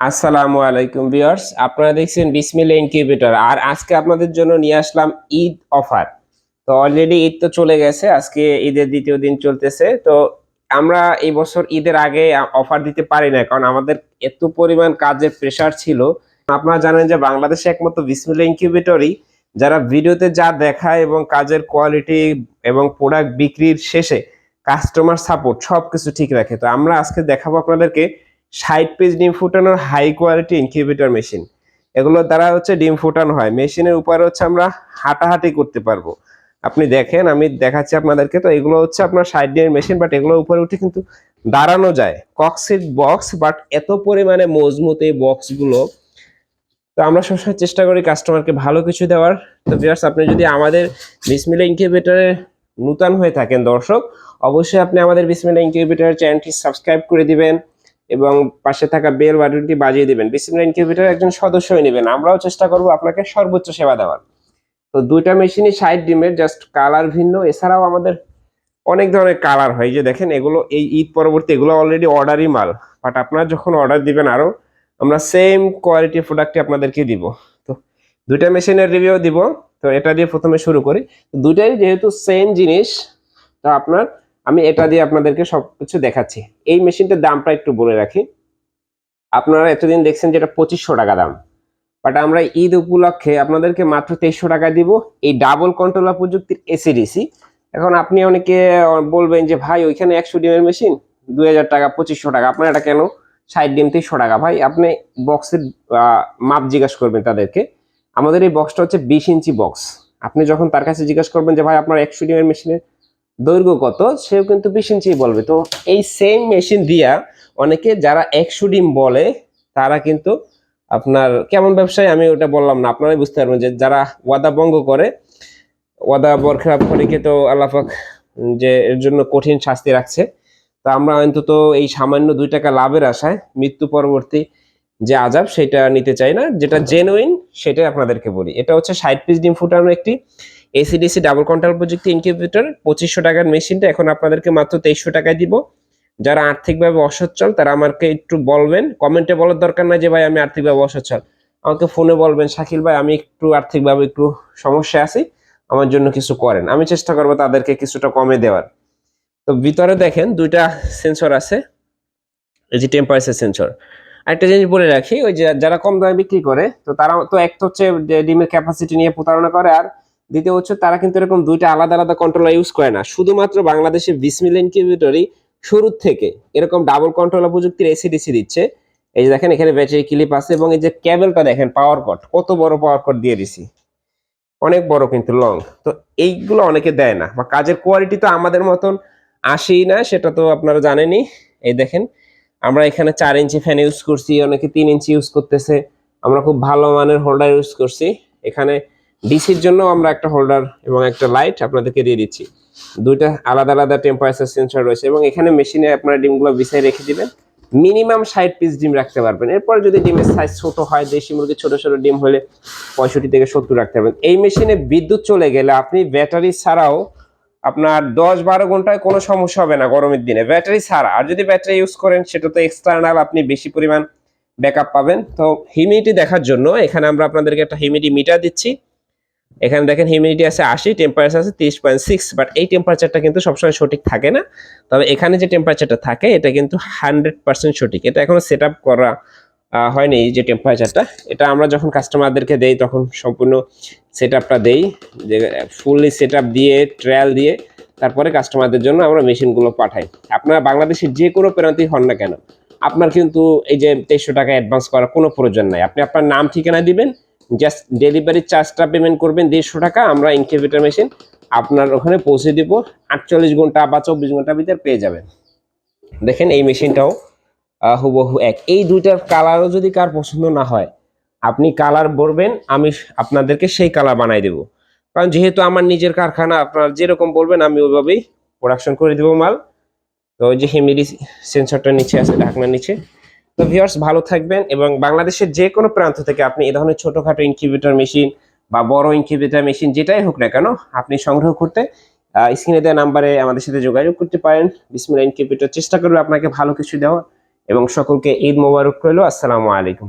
আসসালামু আলাইকুম ভিউয়ার্স, আপনারা দেখছেন বিসমিল্লা ইনকিউবেটর। আর আজকে আপনাদের জন্য নিয়ে আসলাম ঈদ অফার। তো অলরেডি ঈদ তো চলে গেছে, আজকে ঈদের দ্বিতীয় দিন চলতেছে। তো আমরা এই বছর ঈদের আগে অফার দিতে পারি না কারণ আমাদের এত পরিমাণ কাজের প্রেসার ছিল। আপনারা জানেন যে বাংলাদেশে একমাত্র বিসমিল্লা ইনকিউবেটরই, যারা ভিডিওতে যা দেখায় এবং কাজের কোয়ালিটি এবং প্রোডাক্ট বিক্রির শেষে কাস্টমার সাপোর্ট সবকিছু ঠিক রাখে। তো আমরা আজকে দেখাবো আপনাদেরকে ষাট পিস ডিম ফুটানোর হাই কোয়ালিটি ইনকিউবেটর মেশিন এগুলোর দ্বারা হচ্ছে ডিম ফুটানো হয়। মেশিনের উপরে হচ্ছে আমরা হাঁটাহাঁটি করতে পারব। আপনি দেখেন, আমি দেখাচ্ছি আপনাদেরকে, তো এগুলো হচ্ছে আপনার ষাট ডিমের মেশিন বাট এগুলোর উপরে উঠে কিন্তু দাঁড়ানো যায়। কক্সিট বক্স বাট এত পরিমাণে মজবুত এই বক্সগুলো তো আমরা সবসময় চেষ্টা করি কাস্টমারকে ভালো কিছু দেওয়ার। তো ভিউয়ার্স আপনি যদি আমাদের বিসমিল্লা ইনকিউবেটরে নূতন হয়ে থাকেন দর্শক, অবশ্যই আপনি আমাদের বিসমিল্লা ইনকিউবেটর চ্যানেলটি সাবস্ক্রাইব করে দিবেন। এবং পাশে থাকা বেল বাটনটি বাজিয়ে দিবেন। বিসমিল্লা ইনকিউবেটর একজন সদস্য হয়ে নেবেন। আমরাও চেষ্টা করব আপনাকে সর্বোচ্চ সেবা দেওয়ার। তো দুইটা মেশিনই ষাট ডিমের, জাস্ট কালার ভিন্ন। এছাড়াও আমাদের অনেক ধরনের কালার হয়। যে দেখেন, এগুলো এই ঈদ পরবর্তী, এগুলো অলরেডি অর্ডারই মাল। বাট আপনারা যখন অর্ডার দিবেন আরও আমরা সেম কোয়ালিটির প্রোডাক্টই আপনাদেরকে দিব। তো দুইটা মেশিনের রিভিউ দিব। তো এটা দিয়ে প্রথমে শুরু করি। দুইটাই যেহেতু সেম জিনিস, তো আপনার আমি এটা দিয়ে আপনাদেরকে সবকিছু দেখাচ্ছি। এই মেশিনটার দামটা একটু বলে রাখি। আপনারা এতদিন দেখছেন যেটা পঁচিশশো টাকা দাম। বাট আমরা ঈদ উপলক্ষে আপনাদেরকে মাত্র তেইশশো টাকা দিব। এই ডাবল কন্ট্রোলার প্রযুক্তির এসিডিসি এখন আপনি অনেকে বলবেন যে, ভাই, ওইখানে একশো ডিমের মেশিন? দুই হাজার টাকা, পঁচিশশো টাকা। আপনার এটা কেন? ষাট ডিম তেইশশো টাকা। ভাই, আপনি বক্সের মাপ জিজ্ঞাসা করবেন তাদেরকে। আমাদের এই বক্সটা হচ্ছে বিশ ইঞ্চি বক্স। আপনি যখন তার কাছে জিজ্ঞাসা করবেন যে, ভাই, আপনার একশো ডিমের মেশিনের দৈর্ঘ্য কত? সেও কিন্তু বিশ ইঞ্চি বলবে। তো এই সেম মেশিন দিয়া অনেকে যারা একশো ডিম বলে, তারা কিন্তু আপনার কেমন ব্যবসায়? আমি ওটা বললাম না। আপনারাই বুঝতে পারবেন যে যারা ওয়াদা ভঙ্গ করে, ওয়াদা বরখেলাপ করে তো আল্লাহাক যে এর জন্য কঠিন শাস্তি রাখছে। তা আমরা অন্তত এই সামান্য দুই টাকা লাভের আশায় মৃত্যু পরবর্তী যে আজাব সেটা নিতে চাই না। যেটা জেনুইন সেটাই আপনাদেরকে বলি। এটা হচ্ছে ষাট পিস ডিম ফুটানোর একটি এসিডিসি ডাবল কন্ট্রোল প্রযুক্তি ইনকিউবেটর পঁচিশশো টাকার মেশিনটা এখন আপনাদেরকে মাত্র তেইশশো টাকায় দিব। যারা আর্থিকভাবে অসচ্ছল, তারা আমাকে একটু বলবেন। কমেন্টে বলার দরকার নাই যে, ভাই, আমি আর্থিকভাবে অসচ্ছল। আমাকে ফোনে বলবেন, শাকিল ভাই, আমি একটু আর্থিকভাবে একটু সমস্যা আছি। আমার জন্য কিছু করেন। আমি চেষ্টা করব তাদেরকে কিছুটা কমে দেওয়ার। তো ভিতরে দেখেন, দুইটা সেন্সর আছে। এই যে টেম্পারেচার সেন্সর একটা জিনিস বলে রাখি, ওই যে যারা কম দামে বিক্রি করে, তো তারা তো এক তো হচ্ছে ডিমের ক্যাপাসিটি নিয়ে প্রতারণা করে, আর দ্বিতীয় হচ্ছে তারা কিন্তু এরকম দুইটা আলাদা আলাদা কন্ট্রোলার ইউজ করে না। শুধুমাত্র বাংলাদেশে বিশ মিলিয়ন ইনকিউবেটরই শুরুর থেকে এরকম ডাবল কন্ট্রোলার প্রযুক্তির এসিডিসি দিচ্ছে। এই যে দেখেন, এখানে ব্যাটারি ক্লিপ আছে এবং এই যে কেবলটা দেখেন পাওয়ার কট কত বড় পাওয়ার কট দিয়ে দিছি। অনেক বড় কিন্তু লং তো এইগুলো অনেকে দেয় না, বা কাজের কোয়ালিটি তো আমাদের মতন আসেই না, সেটা তো আপনারা জানেনই। এই দেখেন, আমরা এখানে চার ইঞ্চি ফ্যান ইউজ করছি, অনেকে তিন ইঞ্চি ইউজ করতেছে। আমরা খুব ভালো মানের হোল্ডার ইউজ করছি। এখানে ডিসির জন্য আমরা একটা হোল্ডার এবং একটা লাইট আপনাদেরকে দিয়ে দিচ্ছি। দুইটা আলাদা আলাদা টেম্পারেচার সেন্সর রয়েছে এবং এখানে মেশিনে আপনারা ডিমগুলো বিছাই রেখে দিবেন। মিনিমাম ষাট পিস ডিম রাখতে পারবেন। এরপর যদি ডিমের সাইজ ছোট হয়, দেশি মুরগি ছোট ছোট ডিম হলে পঁয়ষট্টি থেকে সত্তর রাখতে পারবেন। এই মেশিনে বিদ্যুৎ চলে গেলে আপনি ব্যাটারি ছাড়াও আপনার দশ বারো ঘন্টায় কোনো সমস্যা হবে না গরমের দিনে। ব্যাটারি ছাড়া। আর যদি ব্যাটারি ইউজ করেন, সেটা তো এক্সটার্নাল আপনি বেশি পরিমাণ ব্যাকআপ পাবেন। তো হিউমিডিটি দেখার জন্য এখানে আমরা আপনাদেরকে একটা হিউমিডিটি মিটার দিচ্ছি। এখানে দেখেন হিউমিডিটি আছে আশি টেম্পারেচার আছে তিরিশ পয়েন্ট সিক্স বাট এই টেম্পারেচারটা কিন্তু সবসময় সঠিক থাকে না। তবে এখানে যে টেম্পারেচারটা থাকে, এটা কিন্তু হান্ড্রেড পার্সেন্ট সঠিক। এটা এখনও সেট আপ করা হয়নি যে টেম্পারেচারটা এটা আমরা যখন কাস্টমারদেরকে দেই, তখন সম্পূর্ণ সেট আপটা দেই, যে ফুললি সেট আপ দিয়ে ট্রায়াল দিয়ে, তারপরে কাস্টমারদের জন্য আমরা মেশিনগুলো পাঠাই। আপনারা বাংলাদেশের যে কোনো প্রান্তিক হন না কেন, আপনার কিন্তু এই যে তেইশশো টাকা অ্যাডভান্স করার কোনো প্রয়োজন নাই। আপনি আপনার নাম ঠিকানা দিবেন জাস্ট ডেলিভারি চার্জটা পেমেন্ট করবেন দেড়শো টাকা, আমরা ইনকিউবেটর মেশিন আপনার ওখানে পৌঁছে দিব। আটচল্লিশ ঘণ্টা বা চব্বিশ ঘণ্টার ভিতরে পেয়ে যাবেন। দেখেন এই মেশিনটাও হুবহু এক। এই দুইটার কালারও যদি কার পছন্দ না হয়, আপনি কালার বলবেন আমি আপনাদেরকে সেই কালার বানাই দেব। কারণ যেহেতু আমার নিজের কারখানা, আপনার যেরকম বলবেন, আমি ওইভাবেই প্রোডাকশন করে দেবো মাল। তো ওই যে হিমিডি সেন্সরটা নিচে আছে, ঢাকনার নিচে। তো ভিউয়ার্স ভালো থাকবেন এবং বাংলাদেশের যে কোনো প্রান্ত থেকে আপনি এই ধরনের ছোটখাটো ইনকিউবেটর মেশিন বা বড় ইনকিউবেটর মেশিন যেটাই হোক না কেন, আপনি সংগ্রহ করতে স্ক্রিনে দেওয়া নাম্বারে আমাদের সাথে যোগাযোগ করতে পারেন। বিসমিল্লা ইনকিউবেটর চেষ্টা করবে আপনাকে ভালো কিছু দেওয়া এবং সকলকে ঈদ মোবারক রইল। আসসালামু আলাইকুম।